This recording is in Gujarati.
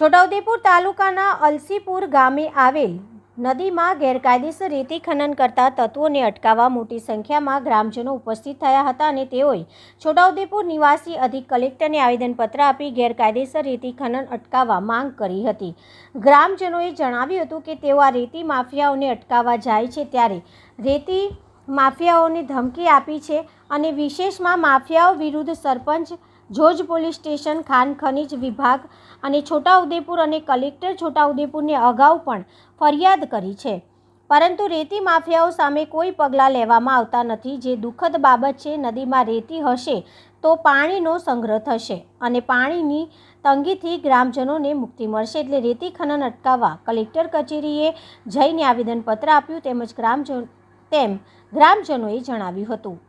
છોટાઉદેપુર તાલુકાના અલસીપુર ગામે આવેલ નદીમાં ગેરકાયદેસર રેતી ખનન કરતા તત્વોને અટકાવવા મોટી સંખ્યામાં ગ્રામજનો ઉપસ્થિત થયા હતા અને તેઓએ છોટાઉદેપુર નિવાસી અધિક કલેક્ટરને આવેદનપત્ર આપી ગેરકાયદેસર રેતી ખનન અટકાવવા માંગ કરી હતી. ગ્રામજનોએ જણાવ્યું હતું કે તેઓ આ રેતી માફિયાઓને અટકાવવા જાય છે ત્યારે રેતી માફિયાઓને ધમકી આપી છે અને વિશેષમાં માફિયાઓ વિરુદ્ધ સરપંચ, જોજ પોલીસ સ્ટેશન, ખાન ખનીજ વિભાગ અને છોટાઉદેપુર અને કલેક્ટર છોટાઉદેપુરને અગાઉ પણ ફરિયાદ કરી છે. પરંતુ રેતી માફિયાઓ સામે કોઈ પગલાં લેવામાં આવતા નથી. જે દુઃખદ બાબત છે, નદીમાં રેતી હશે તો પાણીનો સંગ્રહ થશે અને પાણીની તંગીથી ગ્રામજનોને મુક્તિ મળશે. એટલે રેતી ખનન અટકાવવા કલેક્ટર કચેરીએ જઈને આવેદનપત્ર આપ્યું તેમજ ગ્રામજન તેમ ગ્રામજનોએ જણાવ્યું હતું.